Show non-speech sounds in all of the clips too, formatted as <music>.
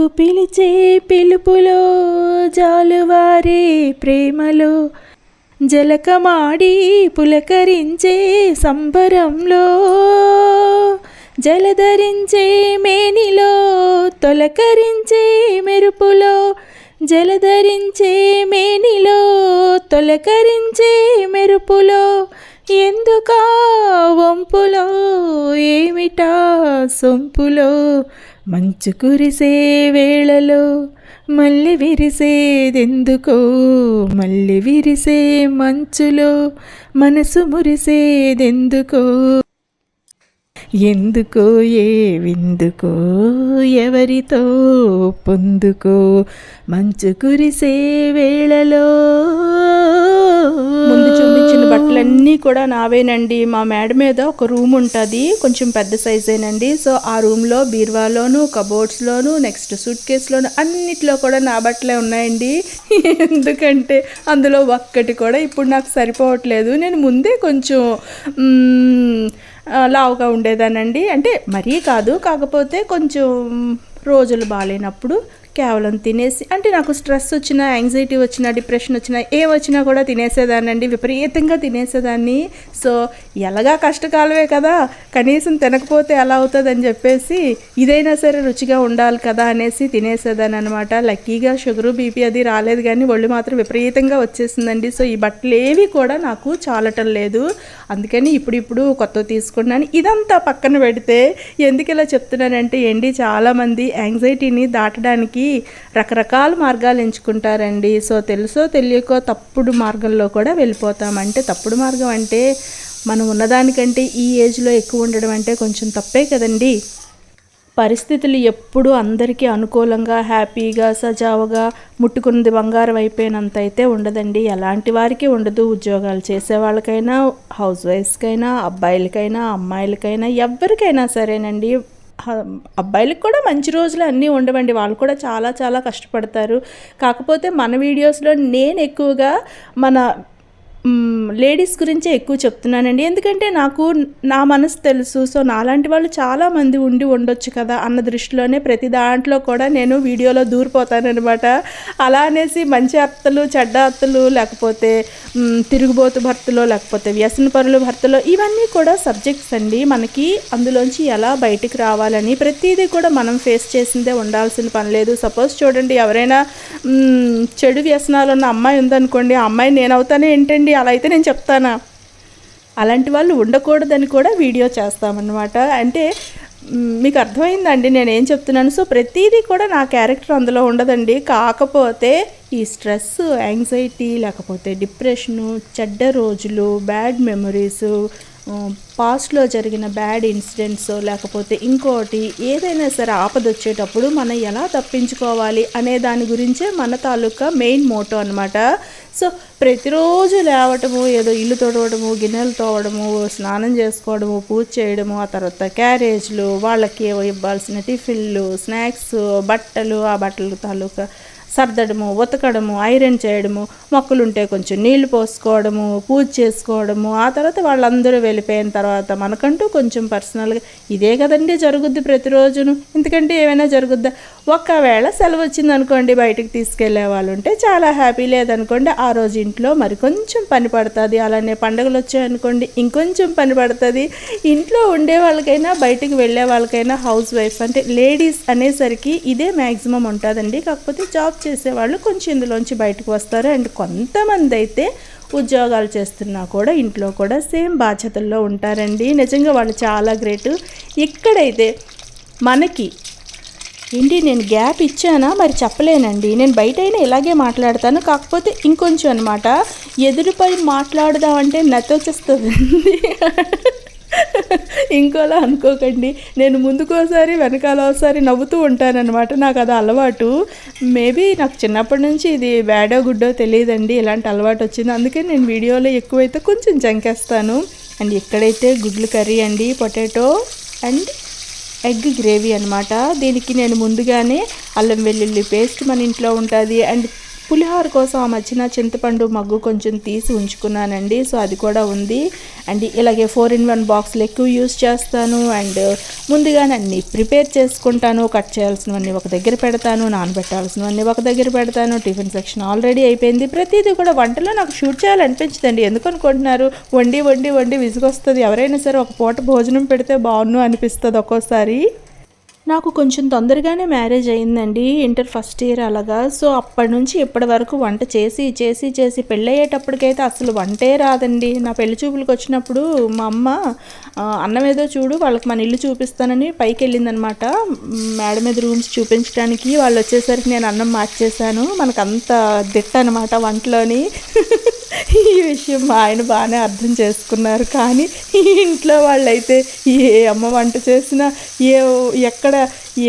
నీవు పిలిచే పిలుపులో జాలువారే ప్రేమలో. జలకమాడి పులకరించే సంబరంలో. జలధరించే మేనిలో తొలకరించే మెరుపులో. జలధరించే మేనిలో తొలకరించే మెరుపులో. ఎందుకా వంపులో? ఏమిటా సొంపులో? మంచు కురిసే వేళలో మళ్ళీ విరిసేదెందుకో? మళ్ళీ విరిసే మంచులో మనసు మురిసేదెందుకో? ఎందుకో ఏ విందుకో ఎవరితో పొందుకో మంచు కురిసే వేళలో. ముందు చూపించిన బట్టలన్నీ కూడా నావేనండి. మా మేడ మీద ఒక రూమ్ ఉంటుంది కొంచెం పెద్ద సైజేనండి. సో ఆ రూమ్లో బీర్వాలోను కబోర్డ్స్లోను నెక్స్ట్ సూట్ కేసులోను అన్నిట్లో కూడా నా బట్టలే ఉన్నాయండి. ఎందుకంటే అందులో ఒక్కటి కూడా ఇప్పుడు నాకు సరిపోవట్లేదు. నేను ముందే కొంచెం లావుగా ఉండేదానండి. అంటే మరీ కాదు కాకపోతే కొంచెం రోజులు బాగాలేనప్పుడు కేవలం తినేసి అంటే నాకు స్ట్రెస్ వచ్చినా యాంగ్జైటీ వచ్చినా డిప్రెషన్ వచ్చినా ఏం వచ్చినా కూడా తినేసేదానండి విపరీతంగా తినేసేదాన్ని. సో ఎలాగా కష్టకాలమే కదా కనీసం తినకపోతే ఎలా అవుతుందని చెప్పేసి ఇదైనా సరే రుచిగా ఉండాలి కదా అనేసి తినేసేదాన్ని అనమాట లక్కీగా షుగర్ బీపీ అది రాలేదు కానీ ఒళ్ళు మాత్రం విపరీతంగా వచ్చేసిందండి. సో ఈ బట్టలు ఏవి కూడా నాకు చాలటం లేదు. అందుకని ఇప్పుడు ఇప్పుడు కొత్త తీసుకున్నాను. ఇదంతా పక్కన పెడితే ఎందుకు ఇలా చెప్తున్నానంటే ఏంటి చాలామంది యాంగ్జైటీని దాటడానికి రకరకాల మార్గాలు ఎంచుకుంటారండి. సో తెలుసో తెలియకో తప్పుడు మార్గంలో కూడా వెళ్ళిపోతాం. అంటే తప్పుడు మార్గం అంటే మనం ఉన్నదానికంటే ఈ ఏజ్లో ఎక్కువ ఉండడం అంటే కొంచెం తప్పే కదండి. పరిస్థితులు ఎప్పుడూ అందరికీ అనుకూలంగా హ్యాపీగా సజావుగా ముట్టుకున్నది బంగారం అయిపోయినంత అయితే ఉండదండి. ఎలాంటి వారికి ఉండదు. ఉద్యోగాలు చేసే వాళ్ళకైనా హౌస్ వైఫ్స్కైనా అబ్బాయిలకైనా అమ్మాయిలకైనా ఎవరికైనా సరేనండి. అబ్బాయిలకు కూడా మంచి రోజులు అన్నీ ఉండవండి. వాళ్ళు కూడా చాలా చాలా కష్టపడతారు. కాకపోతే మన వీడియోస్లో నేను ఎక్కువగా మన లేడీస్ గురించే ఎక్కువ చెప్తున్నానండి. ఎందుకంటే నాకు నా మనసు తెలుసు. సో నాలాంటి వాళ్ళు చాలామంది ఉండి ఉండొచ్చు కదా అన్న దృష్టిలోనే ప్రతి దాంట్లో కూడా నేను వీడియోలో దూరిపోతానమాట అలా అనేసి మంచి అత్తలు చెడ్డ అత్తలు లేకపోతే తిరుగుబోతు భర్తలో లేకపోతే వ్యసన పరులు భర్తలు ఇవన్నీ కూడా సబ్జెక్ట్స్ అండి. మనకి అందులోంచి ఎలా బయటికి రావాలని ప్రతిదీ కూడా మనం ఫేస్ చేసిందే ఉండాల్సిన పని లేదు. సపోజ్ చూడండి ఎవరైనా చెడు వ్యసనాలు ఉన్న అమ్మాయి ఉందనుకోండి ఆ అమ్మాయి నేను అవుతానే ఏంటండి అలా అయితే నేను చెప్తానా? అలాంటి వాళ్ళు ఉండకూడదని కూడా వీడియో చేస్తామన్నమాట. అంటే మీకు అర్థమైందండి నేను ఏం చెప్తున్నాను? సో ప్రతిదీ కూడా నా క్యారెక్టర్ అందులో ఉండదండి. కాకపోతే ఈ స్ట్రెస్ యాంగ్జైటీ లేకపోతే డిప్రెషను చెడ్డ రోజులు బ్యాడ్ మెమరీస్ పాస్ట్లో జరిగిన బ్యాడ్ ఇన్సిడెంట్స్ లేకపోతే ఇంకోటి ఏదైనా సరే ఆపద వచ్చేటప్పుడు మనం ఎలా తప్పించుకోవాలి అనే దాని గురించే మన తాలూకా మెయిన్ మోటో అనమాట సో ప్రతిరోజు లేవటము ఏదో ఇల్లు తొడవడము గిన్నెలు తోవడము స్నానం చేసుకోవడము పూజ చేయడము ఆ తర్వాత క్యారేజ్లు వాళ్ళకి ఇవ్వాల్సిన టిఫిన్లు స్నాక్స్ బట్టలు ఆ బట్టలు తాలూకా సర్దడము ఉతకడము ఐరన్ చేయడము మొక్కలుంటే కొంచెం నీళ్ళు పోసుకోవడము పూజ చేసుకోవడము ఆ తర్వాత వాళ్ళందరూ వెళ్ళిపోయిన తర్వాత మనకంటూ కొంచెం పర్సనల్గా ఇదే కదండి జరుగుద్ది ప్రతిరోజును. ఎందుకంటే ఏమైనా జరుగుద్దా? ఒకవేళ సెలవు వచ్చింది అనుకోండి తీసుకెళ్ళే వాళ్ళు ఉంటే చాలా హ్యాపీ. లేదనుకోండి ఆ రోజు ఇంట్లో మరి కొంచెం పని పడుతుంది. అలానే పండుగలు వచ్చాయనుకోండి ఇంకొంచెం పని పడుతుంది. ఇంట్లో ఉండే వాళ్ళకైనా బయటకు వెళ్ళే వాళ్ళకైనా హౌస్ వైఫ్ అంటే లేడీస్ అనేసరికి ఇదే మ్యాక్సిమం ఉంటుందండి. కాకపోతే జాబ్ చేసేవాళ్ళు కొంచెం ఇందులోంచి బయటకు వస్తారు. అండ్ కొంతమంది అయితే ఉద్యోగాలు చేస్తున్నా కూడా ఇంట్లో కూడా సేమ్ బాధ్యతల్లో ఉంటారండి. నిజంగా వాళ్ళు చాలా గ్రేట్. ఇక్కడైతే మనకి ఏంటి నేను గ్యాప్ ఇచ్చానా? మరి చెప్పలేనండి. నేను బయట అయినా ఇలాగే మాట్లాడతాను. కాకపోతే ఇంకొంచెం అనమాట ఎదురుపై మాట్లాడదామంటే నచ్చొచ్చేస్తుంది ఇంకోలా అనుకోకండి. నేను ముందుకోసారి వెనకాల ఒకసారి నవ్వుతూ ఉంటానన్నమాట. నాకు అది అలవాటు. మేబీ నాకు చిన్నప్పటి నుంచి ఇది బ్యాడో గుడ్డో తెలియదండి. ఇలాంటి అలవాటు వచ్చింది. అందుకే నేను వీడియోలో ఎక్కువైతే కొంచెం జంకేస్తాను. అండ్ ఎక్కడైతే గుడ్లు కర్రీ అండి పొటాటో అండ్ ఎగ్ గ్రేవీ అనమాట దీనికి నేను ముందుగానే అల్లం వెల్లుల్లి పేస్ట్ మన ఇంట్లో ఉంటుంది. అండ్ పులిహోర కోసం ఆ మధ్యన చింతపండు మగ్గు కొంచెం తీసి ఉంచుకున్నానండి. సో అది కూడా ఉంది. అండ్ ఇలాగే ఫోర్ ఇన్ వన్ బాక్స్లు ఎక్కువ యూస్ చేస్తాను. అండ్ ముందుగానే అన్ని ప్రిపేర్ చేసుకుంటాను. కట్ చేయాల్సినవన్నీ ఒక దగ్గర పెడతాను. నానబెట్టాల్సినవన్నీ ఒక దగ్గర పెడతాను. టిఫిన్ సెక్షన్ ఆల్రెడీ అయిపోయింది. ప్రతిదీ కూడా వంటలో నాకు షూట్ చేయాలనిపించదండి. ఎందుకు అనుకుంటున్నారు వండి వండి వండి విసుగొస్తుంది. ఎవరైనా సరే ఒక పూట భోజనం పెడితే బాగున్ను అనిపిస్తుంది ఒక్కోసారి. నాకు కొంచెం తొందరగానే మ్యారేజ్ అయిందండి. ఇంటర్ ఫస్ట్ ఇయర్ అలాగా. సో అప్పటి నుంచి ఇప్పటి వరకు వంట చేసి చేసి చేసి పెళ్ళయ్యేటప్పటికైతే అసలు వంటే రాదండి. నా పెళ్ళి చూపులకు వచ్చినప్పుడు మా అమ్మ అన్నం ఏదో చూడు వాళ్ళకి మన ఇల్లు చూపిస్తానని పైకి వెళ్ళిందనమాట మేడ మీద రూమ్స్ చూపించడానికి వాళ్ళు వచ్చేసరికి నేను అన్నం మార్చేశాను. మనకు అంత దిట్ట అనమాట వంటలోని. ఈ విషయం మా ఆయన బాగానే అర్థం చేసుకున్నారు. కానీ ఈ ఇంట్లో వాళ్ళైతే ఏ అమ్మ వంట చేసినా ఏ ఎక్కడ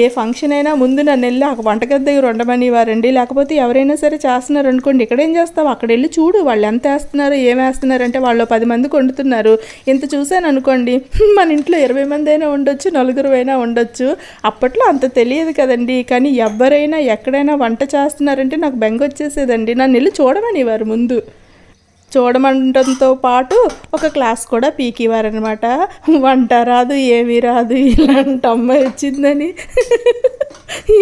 ఏ ఫంక్షన్ అయినా ముందు నన్ను వెళ్ళి ఆ వంటగది దగ్గర ఉండమని వారండి లేకపోతే ఎవరైనా సరే చేస్తున్నారు అనుకోండి ఇక్కడ ఏం చేస్తావు? అక్కడ వెళ్ళి చూడు వాళ్ళు ఎంత వేస్తున్నారు ఏం వేస్తున్నారు? అంటే వాళ్ళు పది మంది వండుతున్నారు ఇంత చూశాను అనుకోండి <laughs> మన ఇంట్లో ఇరవై మంది అయినా ఉండొచ్చు నలుగురు అయినా ఉండొచ్చు. అప్పట్లో అంత తెలియదు కదండి. కానీ ఎవరైనా ఎక్కడైనా వంట చేస్తున్నారంటే నాకు బెంగ వచ్చేసేదండి నన్ను వెళ్ళి చూడమని వారు ముందు. చూడమంటంతో పాటు ఒక క్లాస్ కూడా పీకివారనమాట వంట రాదు ఏమీ రాదు ఇలాంటి అమ్మాయి వచ్చిందని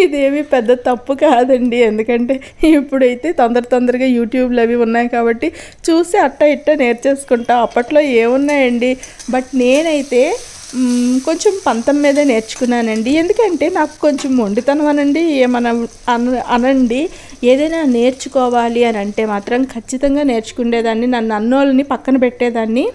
ఇదేమి పెద్ద తప్పు కాదండి. ఎందుకంటే ఇప్పుడైతే తొందర తొందరగా యూట్యూబ్లు అవి ఉన్నాయి కాబట్టి చూసి అట్ట ఇట్ట నేర్చేసుకుంటా. అప్పట్లో ఏమున్నాయండి? బట్ నేనైతే కొంచెం పంతం మీదే నేర్చుకున్నానండి. ఎందుకంటే నాకు కొంచెం మొండితనం అనండి ఏమన అన అనండి ఏదైనా నేర్చుకోవాలి అని అంటే మాత్రం ఖచ్చితంగా నేర్చుకునేదాన్ని నన్ను అన్నోళ్ళని పక్కన పెట్టేదాన్ని.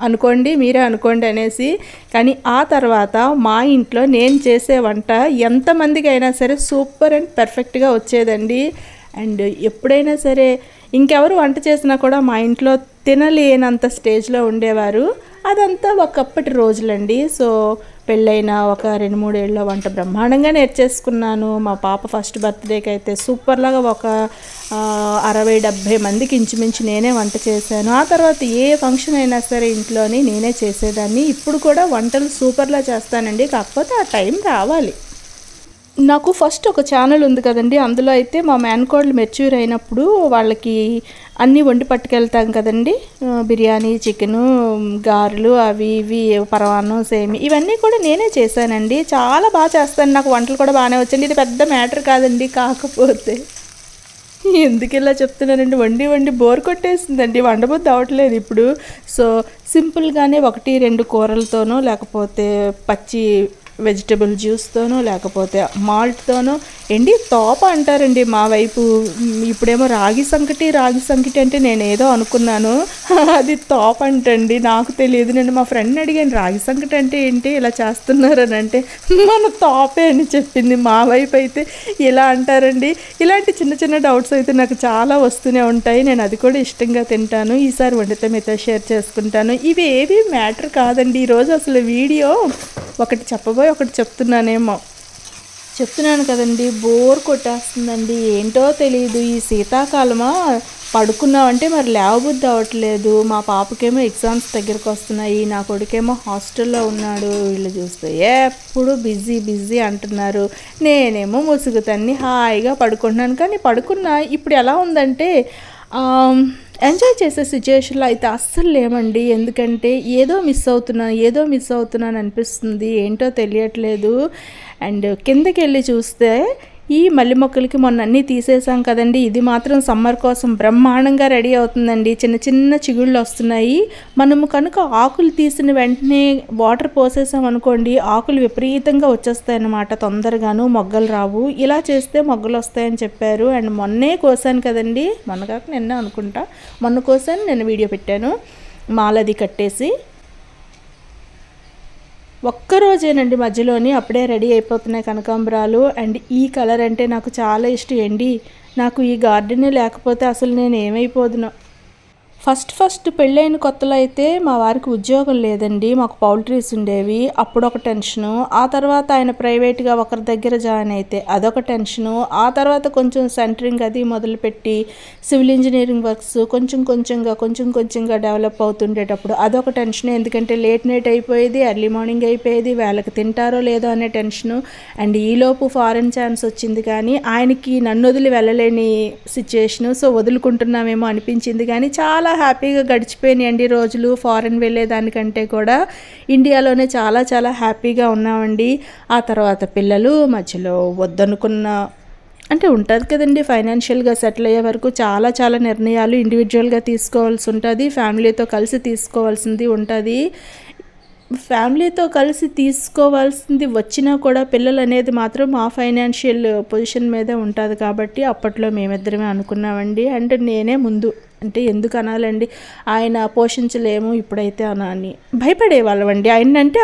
అనుకోండి మీరే అనుకోండి అనేసి. కానీ ఆ తర్వాత మా ఇంట్లో నేను చేసే వంట ఎంతమందికి అయినా సరే సూపర్ అండ్ పర్ఫెక్ట్గా వచ్చేదండి. అండ్ ఎప్పుడైనా సరే ఇంకెవరు వంట చేసినా కూడా మా ఇంట్లో తినలేనంత స్టేజ్లో ఉండేవారు. అదంతా ఒకప్పటి రోజులండి. సో పెళ్ళైన ఒక రెండు మూడేళ్ళ వంట బ్రహ్మాండంగా నేర్చేసుకున్నాను. మా పాప ఫస్ట్ బర్త్డేకి అయితే సూపర్లాగా ఒక అరవై డెబ్భై మందికి ఇంచుమించు నేనే వంట చేశాను. ఆ తర్వాత ఏ ఫంక్షన్ అయినా సరే ఇంట్లోని నేనే చేసేదాన్ని. ఇప్పుడు కూడా వంటలు సూపర్లా చేస్తానండి. కాకపోతే ఆ టైం రావాలి. నాకు ఫస్ట్ ఒక ఛానల్ ఉంది కదండి. అందులో అయితే మా మేనకోడలు మెచ్యూర్ అయినప్పుడు వాళ్ళకి అన్నీ వండి పట్టుకెళ్తాం కదండి. బిర్యానీ చికెను గారెలు అవి ఇవి పరవాన్నం సేమి ఇవన్నీ కూడా నేనే చేశానండి. చాలా బాగా చేస్తాను. నాకు వంటలు కూడా బాగానే వచ్చండి. ఇది పెద్ద మ్యాటర్ కాదండి కాకపోతే. ఎందుకు ఇలా చెప్తున్నానండి? వండి వండి బోర్ కొట్టేసిందండి. వండబుద్ధి అవ్వట్లేదు ఇప్పుడు. సో సింపుల్గానే ఒకటి రెండు కూరలతోనో లేకపోతే పచ్చి వెజిటబుల్ జ్యూస్తోనో లేకపోతే మాల్ట్తోనో ఏంటి తోప అంటారండి మా వైపు. ఇప్పుడేమో రాగి సంకటి రాగి సంకటి అంటే నేను ఏదో అనుకున్నాను. <laughs> అది తోప అంటండి నాకు తెలియదు. నేను మా ఫ్రెండ్ని అడిగాను రాగి సంకటి అంటే ఏంటి ఇలా చేస్తున్నారని అంటే మన తోపే అని చెప్పింది. మా వైపు అయితే ఇలా అంటారండి. ఇలాంటి చిన్న చిన్న డౌట్స్ అయితే నాకు చాలా వస్తూనే ఉంటాయి. నేను అది కూడా ఇష్టంగా తింటాను. ఈసారి వండితే మీతో షేర్ చేసుకుంటాను. ఇవి ఏవి మ్యాటర్ కాదండి. ఈరోజు అసలు వీడియో ఒకటి చెప్పబోయి ఒకటి చెప్తున్నానేమో. చెప్తున్నాను కదండి బోర్ కొట్టేస్తుందండి. ఏంటో తెలియదు ఈ శీతాకాలమా? పడుకున్నామంటే మరి లేవబుద్ధి అవ్వట్లేదు. మా పాపకేమో ఎగ్జామ్స్ దగ్గరకు వస్తున్నాయి. నా కొడుకేమో హాస్టల్లో ఉన్నాడు. వీళ్ళు చూస్తే ఎప్పుడు బిజీ బిజీ అంటున్నారు. నేనేమో ముసుగు తన్ని హాయిగా పడుకుంటున్నాను. కానీ పడుకున్నా ఇప్పుడు ఎలా ఉందంటే ఎంజాయ్ చేసే సిచ్యుయేషన్లో అయితే అస్సలు లేమండి ఎందుకంటే ఏదో మిస్ అవుతున్నాను ఏదో మిస్ అవుతున్నాను అనిపిస్తుంది. ఏంటో తెలియట్లేదు. అండ్ కిందకి వెళ్ళి చూస్తే ఈ మల్లె మొక్కలకి మొన్న అన్నీ తీసేసాం కదండి. ఇది మాత్రం సమ్మర్ కోసం బ్రహ్మాండంగా రెడీ అవుతుందండి. చిన్న చిన్న చిగుళ్ళు వస్తున్నాయి. మనము కనుక ఆకులు తీసిన వెంటనే వాటర్ పోసేసాం అనుకోండి ఆకులు విపరీతంగా వచ్చేస్తాయి అన్నమాట తొందరగాను మొగ్గలు రావు. ఇలా చేస్తే మొగ్గలు వస్తాయని చెప్పారు. అండ్ మొన్నే కోసాను కదండి. మొన్న కాక నిన్న అనుకుంటా. మొన్న కోసాను నేను వీడియో పెట్టాను. మాలది కట్టేసి ఒక్కరోజేనండి మధ్యలోని అప్పుడే రెడీ అయిపోతున్నాయి కనకాంబరాలు. అండ్ ఈ కలర్ అంటే నాకు చాలా ఇష్టం. అండి నాకు ఈ గార్డెనే లేకపోతే అసలు నేను ఏమైపోదును ఫస్ట్ ఫస్ట్ పెళ్ళైన కొత్తలో అయితే మా వారికి ఉద్యోగం లేదండి మాకు పౌల్ట్రీస్ ఉండేవి అప్పుడు ఒక టెన్షను. ఆ తర్వాత ఆయన ప్రైవేట్గా ఒకరి దగ్గర జాయిన్ అయితే అదొక టెన్షను. ఆ తర్వాత కొంచెం సెంటరింగ్ అది మొదలుపెట్టి సివిల్ ఇంజనీరింగ్ వర్క్స్ కొంచెం కొంచెంగా కొంచెం కొంచెంగా డెవలప్ అవుతుండేటప్పుడు అదొక టెన్షన్. ఎందుకంటే లేట్ నైట్ అయిపోయేది ఎర్లీ మార్నింగ్ అయిపోయేది వేళకు తింటారో లేదో అనే టెన్షను. అండ్ ఈలోపు ఫారెన్ ఛాన్స్ వచ్చింది కానీ ఆయనకి నన్ను వదిలి వెళ్ళలేని సిచ్యుయేషను. సో వదులుకుంటున్నామేమో అనిపించింది కానీ చాలా హ్యాపీగా గడిచిపోయినాయండి రోజులు ఫారెన్ వెళ్ళేదానికంటే కూడా. ఇండియాలోనే చాలా చాలా హ్యాపీగా ఉన్నామండి. ఆ తర్వాత పిల్లలు మధ్యలో వద్దనుకున్న అంటే ఉంటుంది కదండి ఫైనాన్షియల్గా సెటిల్ అయ్యే వరకు చాలా చాలా నిర్ణయాలు ఇండివిజువల్గా తీసుకోవాల్సి ఉంటుంది. ఫ్యామిలీతో కలిసి తీసుకోవాల్సింది ఉంటుంది. ఫ్యామిలీతో కలిసి తీసుకోవాల్సింది వచ్చినా కూడా పిల్లలు అనేది మాత్రం మా ఫైనాన్షియల్ పొజిషన్ మీదే ఉంటుంది కాబట్టి అప్పట్లో మేమిద్దరమే అనుకున్నామండి. అంటే నేనే ముందు. అంటే ఎందుకు అనాలండి? ఆయన పోషించలేము ఇప్పుడైతే అనాని భయపడేవాళ్ళమండి. ఆయన అంటే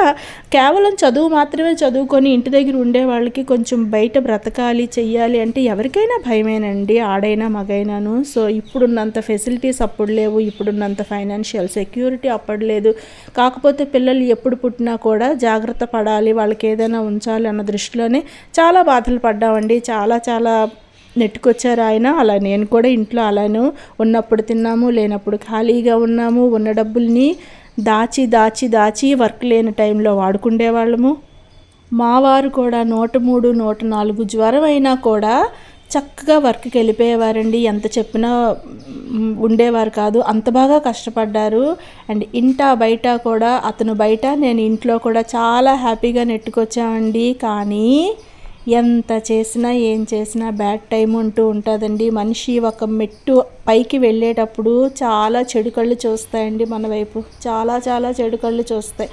కేవలం చదువు మాత్రమే చదువుకొని ఇంటి దగ్గర ఉండే వాళ్ళకి కొంచెం బయట బ్రతకాలి చెయ్యాలి అంటే ఎవరికైనా భయమేనండి. ఆడైనా మగైనాను. సో ఇప్పుడున్నంత ఫెసిలిటీస్ అప్పుడు లేవు. ఇప్పుడున్నంత ఫైనాన్షియల్ సెక్యూరిటీ అప్పుడు లేదు. కాకపోతే పిల్లలు ఎప్పుడు పుట్టినా కూడా జాగ్రత్త పడాలి. వాళ్ళకి ఏదైనా ఉంచాలి అన్న దృష్టిలోనే చాలా బాధలు పడ్డామండి. చాలా చాలా నెట్టుకొచ్చారు ఆయన. అలా నేను కూడా ఇంట్లో అలానే. ఉన్నప్పుడు తిన్నాము లేనప్పుడు ఖాళీగా ఉన్నాము. ఉన్న డబ్బుల్ని దాచి దాచి దాచి వర్క్ లేని టైంలో వాడుకుండే వాళ్ళము మా వారు కూడా నూట మూడు నూట నాలుగు జ్వరం అయినా కూడా చక్కగా వర్క్కి వెళ్ళిపోయేవారండి. ఎంత చెప్పినా ఉండేవారు కాదు. అంత బాగా కష్టపడ్డారు. అండ్ ఇంట బయట కూడా అతను బయట నేను ఇంట్లో కూడా చాలా హ్యాపీగా నెట్టుకొచ్చామండి. కానీ ఎంత చేసినా ఏం చేసినా బ్యాడ్ టైం ఉంటూ ఉంటుందండి. మనిషి ఒక మెట్టు పైకి వెళ్ళేటప్పుడు చాలా చెడు కళ్ళు చూస్తాయండి మన వైపు. చాలా చాలా చెడు కళ్ళు చూస్తాయి.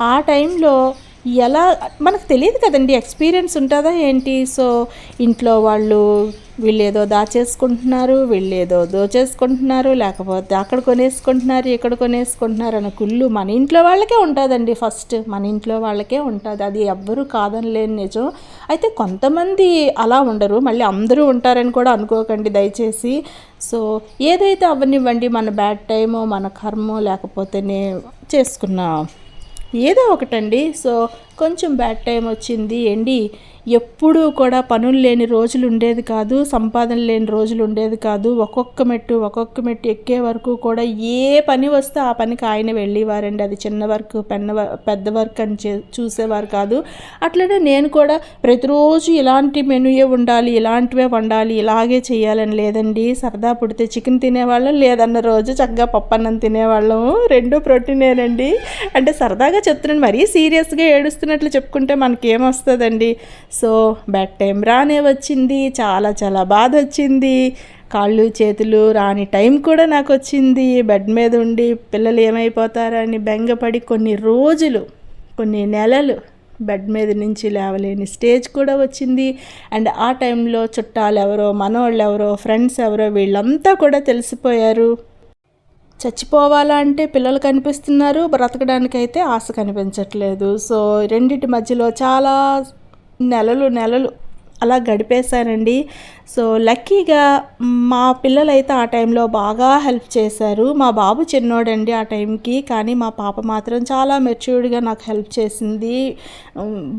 ఆ టైంలో ఎలా మనకు తెలియదు కదండి ఎక్స్పీరియన్స్ ఉంటుందా ఏంటి? సో ఇంట్లో వాళ్ళు వీళ్ళేదో దాచేసుకుంటున్నారు వీళ్ళేదో దోచేసుకుంటున్నారు లేకపోతే అక్కడ కొనేసుకుంటున్నారు ఇక్కడ కొనేసుకుంటున్నారు అన్న కుళ్ళు మన ఇంట్లో వాళ్ళకే ఉంటుందండి ఫస్ట్ మన ఇంట్లో వాళ్ళకే ఉంటుంది. అది ఎవ్వరూ కాదనలేని నిజం. అయితే కొంతమంది అలా ఉండరు. మళ్ళీ అందరూ ఉంటారని కూడా అనుకోకండి దయచేసి. సో ఏదైతే అవనివ్వండి మన బ్యాడ్ టైమో మన కర్మో లేకపోతేనే చేసుకున్న ఏదో ఒకటండి. సో కొంచెం బ్యాడ్ టైం వచ్చింది ఏంటి? ఎప్పుడూ కూడా పనులు లేని రోజులు ఉండేది కాదు సంపాదన లేని రోజులు ఉండేది కాదు. ఒక్కొక్క మెట్టు ఒక్కొక్క మెట్టు ఎక్కే వరకు కూడా ఏ పని వస్తే ఆ పనికి ఆయన వెళ్ళేవారండి. అది చిన్న వర్క్ పెన్న పెద్ద వర్క్ అని చే చూసేవారు కాదు. అట్లనే నేను కూడా ప్రతిరోజు ఇలాంటి మెనూయే ఉండాలి ఇలాంటివే వండాలి ఇలాగే చేయాలని లేదండి. సరదా పుడితే చికెన్ తినేవాళ్ళం లేదన్న రోజు చక్కగా పప్పన్నం తినేవాళ్ళం. రెండు ప్రోటీనేనండి. అంటే సరదాగా చెప్తున్నాను మరీ సీరియస్గా ఏడుస్తున్నట్లు చెప్పుకుంటే మనకేమొస్తుందండి సో బెడ్ టైం రానే వచ్చింది చాలా చాలా బాధ వచ్చింది. కాళ్ళు చేతులు రాని టైం కూడా నాకు వచ్చింది. బెడ్ మీద ఉండి పిల్లలు ఏమైపోతారని బెంగపడి కొన్ని రోజులు కొన్ని నెలలు బెడ్ మీద నుంచి లేవలేని స్టేజ్ కూడా వచ్చింది. అండ్ ఆ టైంలో చుట్టాలు ఎవరో మనోళ్ళు ఎవరో ఫ్రెండ్స్ ఎవరో వీళ్ళంతా కూడా తెలిసిపోయారు. చచ్చిపోవాలా అంటే పిల్లలు కనిపిస్తున్నారు బ్రతకడానికైతే ఆశ కనిపించట్లేదు. సో రెండింటి మధ్యలో చాలా నెలలు నెలలు అలా గడిపేశానండి సో లక్కీగా మా పిల్లలైతే ఆ టైంలో బాగా హెల్ప్ చేశారు. మా బాబు చిన్నోడండి ఆ టైంకి కానీ మా పాప మాత్రం చాలా మెచ్యూర్డ్గా నాకు హెల్ప్ చేసింది.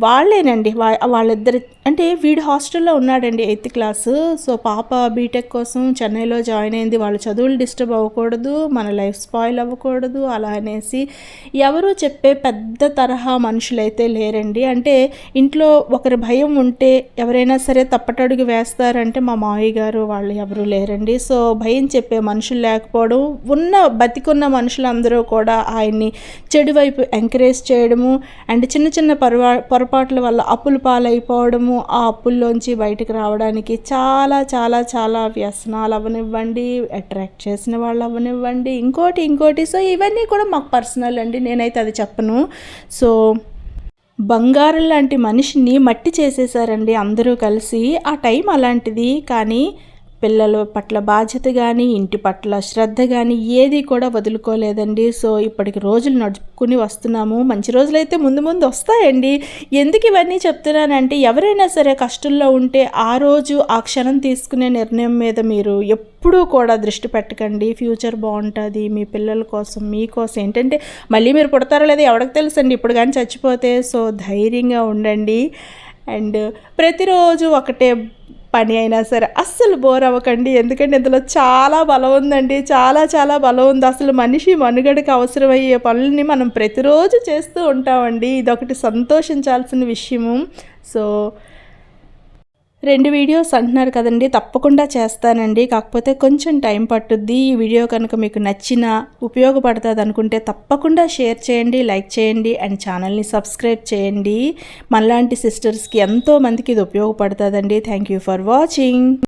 వాళ్ళేనండి వా వాళ్ళిద్దరి అంటే వీడు హాస్టల్లో ఉన్నాడండి ఎయిత్ క్లాసు. సో పాప బీటెక్ కోసం చెన్నైలో జాయిన్ అయింది. వాళ్ళ చదువులు డిస్టర్బ్ అవ్వకూడదు మన లైఫ్ స్పాయిల్ అవ్వకూడదు అలా అనేసి ఎవరు చెప్పే పెద్ద తరహా మనుషులైతే లేరండి. అంటే ఇంట్లో ఒకరి భయం ఉంటే ఎవరైనా సరే తప్పటడుగు వేస్తారంటే మా మావయ్య గారు వాళ్ళు ఎవరు లేరండి. సో భయం చెప్పే మనుషులు లేకపోవడం ఉన్న బతికున్న మనుషులందరూ కూడా ఆయన్ని చెడు వైపు ఎంకరేజ్ చేయడము అండ్ చిన్న చిన్న పొరపా పొరపాట్ల వల్ల అప్పులు పాలైపోవడము ఆ అప్పుల్లోంచి బయటకు రావడానికి చాలా చాలా చాలా వ్యసనాలు అవనివ్వండి అట్రాక్ట్ చేసిన వాళ్ళు అవనివ్వండి. ఇంకోటి ఇంకోటి సో ఇవన్నీ కూడా మాకు పర్సనల్ అండి. నేనైతే అది చెప్పను. సో బంగారం లాంటి మనిషిని మట్టి చేసేసారండి అందరూ కలిసి. ఆ టైం అలాంటిది. కానీ పిల్లల పట్ల బాధ్యత కానీ ఇంటి పట్ల శ్రద్ధ కానీ ఏది కూడా వదులుకోలేదండి. సో ఇప్పటికి రోజులు నడుపుకుని వస్తున్నాము. మంచి రోజులైతే ముందు ముందు వస్తాయండి. ఎందుకు ఇవన్నీ చెప్తున్నానంటే ఎవరైనా సరే కష్టంలో ఉంటే ఆ రోజు ఆ క్షణం తీసుకునే నిర్ణయం మీద మీరు ఎప్పుడూ కూడా దృష్టి పెట్టకండి. ఫ్యూచర్ బాగుంటుంది మీ పిల్లల కోసం మీకోసం ఏంటంటే మళ్ళీ మీరు పుడతారో లేదా ఎవరికి తెలుసండి ఇప్పుడు కానీ చచ్చిపోతే. సో ధైర్యంగా ఉండండి. అండ్ ప్రతిరోజు ఒకటే పని అయినా సరే అస్సలు బోర్ అవ్వకండి. ఎందుకంటే ఇందులో చాలా బలం ఉందండి. చాలా చాలా బలం ఉంది. అసలు మనిషి మనుగడకు అవసరమయ్యే పనులని మనం ప్రతిరోజు చేస్తూ ఉంటామండి. ఇదొకటి సంతోషించాల్సిన విషయము. సో రెండు వీడియోస్ అంటున్నారు కదండి తప్పకుండా చేస్తానండి. కాకపోతే కొంచెం టైం పట్టుద్ది. ఈ వీడియో కనుక మీకు నచ్చిన ఉపయోగపడుతుంది అనుకుంటే తప్పకుండా షేర్ చేయండి లైక్ చేయండి అండ్ ఛానల్ని సబ్స్క్రైబ్ చేయండి. మనలాంటి సిస్టర్స్కి ఎంతో మందికి ఇది ఉపయోగపడుతుందండి. Thank you for watching.